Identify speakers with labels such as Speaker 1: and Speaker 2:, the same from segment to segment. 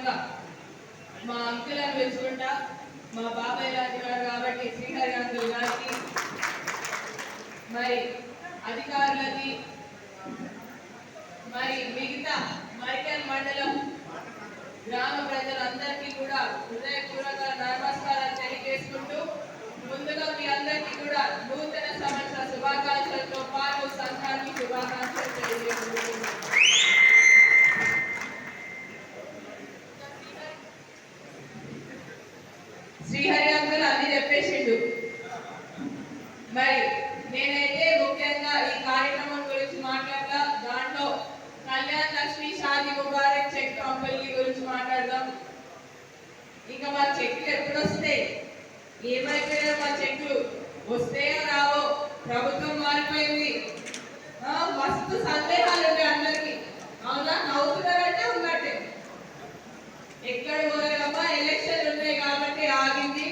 Speaker 1: భాగంగా మా అంకులను పిలుచుకుంటా మా బాబాయ్ లాంటి కాబట్టి శ్రీహరి అంకుల్ గారికి మరి అధికారులకి మరి మిగతా మైకల్ మండలం గ్రామ ప్రజలందరికీ కూడా హృదయపూర్వక నమస్కారాలు తెలియజేసుకుంటూ ముందుగా మీ అందరికీ కూడా నూతన సంవత్సర శుభాకాంక్షలతో పాటు సంఘానికి శుభాకాంక్షలు తెలియజేసుకుంటున్నాను శ్రీహరి చెప్పేసిండు. మరి నేనైతే ముఖ్యంగా ఈ కార్యక్రమం గురించి మాట్లాడదా దాంట్లో కళ్యాణ్ లక్ష్మి షాది ముబారక్ చెక్ కంపెనీ గురించి మాట్లాడదాం. ఇంకా మా చెక్లు ఎప్పుడు వస్తాయి? ఏమైపోయినా మా చెక్లు వస్తాయో రావో ప్రభుత్వం మారిపోయింది. ఆ, మస్తు సందేహాలు ఉంటాయి అందరికి అవునా నవ్వుతున్నారంటే ఉన్నట్టే ఎక్కడ పోలేదమ్మా ఎలక్షన్ ఉన్నాయి కాబట్టి ఆగింది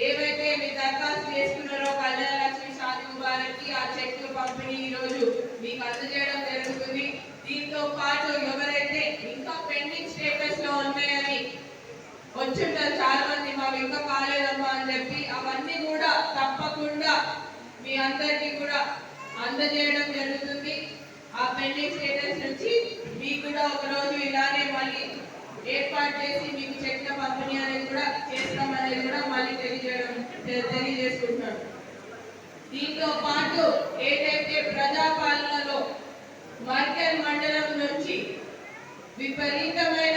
Speaker 1: ఏవైతే మీ దరఖాస్తు చేసుకున్నారో కళ్యాణ లక్ష్మి షాది ముబారక్ ఆ చెక్లు పంపిణీ ఈ రోజు మీకు అందజేయడం జరుగుతుంది. దీంతో పాటు ఎవరైతే ఇంకా పెండింగ్ స్టేటస్లో ఉన్నాయని వచ్చుంటారు చాలా మంది మాకు ఇంకా కాలేదమ్మా అని చెప్పి అవన్నీ కూడా తప్పకుండా మీ అందరికీ కూడా అందజేయడం జరుగుతుంది. ఆ పెండింగ్ స్టేటస్ నుంచి మీకు కూడా ఒక రోజు ఇలానే మళ్ళీ ఏర్పాటు చేసి మీకు చెక్ల పంపిణీ అనేది కూడా చేస్తామనేది కూడా మళ్ళీ తెలియజేయడం తె- తెలియజేసుకుంటున్నాను. దీంతో పాటు ఏదైతే ప్రజాపాలనలో మార్కెట్ మండలం నుంచి విపరీతమైన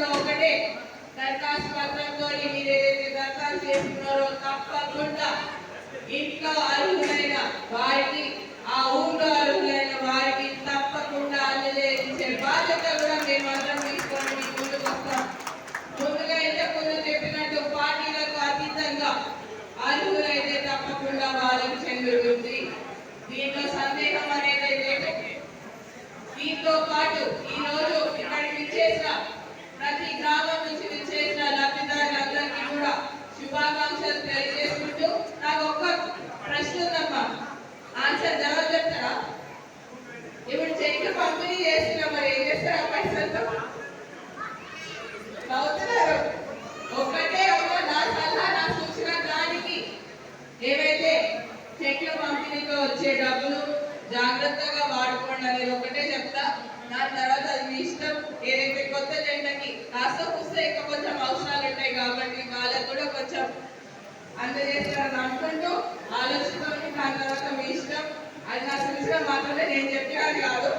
Speaker 1: కూడా ఒకటే. దరఖాస్తు పత్రంతో మీరు ఏదైతే దరఖాస్తు చేసుకున్నారో తప్పకుండా ఇంట్లో అర్హులైన వారికి ఆ ఊళ్ళో అర్హులైన వారికి తప్పకుండా అందజేయించే బాధ్యత కూడా మేమందరం తీసుకొని మీ ముందుకు వస్తాం. ముందుగా ఇంతకుముందు చెప్పినట్టు పార్టీలకు అతీతంగా అర్హులైతే తప్పకుండా వాళ్ళకి చెందుతుంది. దీంట్లో సందేహం అనేది అయితే దీంతో పాటు ఈ రోజు ఇక్కడికి విచ్చేసిన ప్రతి గ్రామం నుంచి విచ్చేసిన లబ్ధిదారులందరికీ కూడా శుభాకాంక్షలు తెలియజేసుకుంటూ నాకు ఒక్క ప్రశ్న ఉందమ్మా. ఆన్సర్ జవాబు చెప్తారా? ఇప్పుడు చెట్లు పంపిణీ చేస్తున్నా మరి ఏం చేస్తారా పైసలతో నవ్వుతున్నారు ఒక్కటే ఒక నా సలహా నా సూచన దానికి. ఏవైతే చెక్ల పంపిణీతో వచ్చే డబ్బులు జాగ్రత్తగా వాడుకోండి అనేది ఒకటే చెప్తా. దాని తర్వాత అది మీ ఇష్టం. కాస్త పుస్తే ఇంకా కొంచెం అవసరాలు ఉంటాయి కాబట్టి వాళ్ళకు కూడా కొంచెం అందజేస్తారని అనుకుంటూ ఆలోచించుకొని దాని తర్వాత మీ ఇష్టం అది నా సూచన మాత్రమే నేను చెప్పినది కాదు.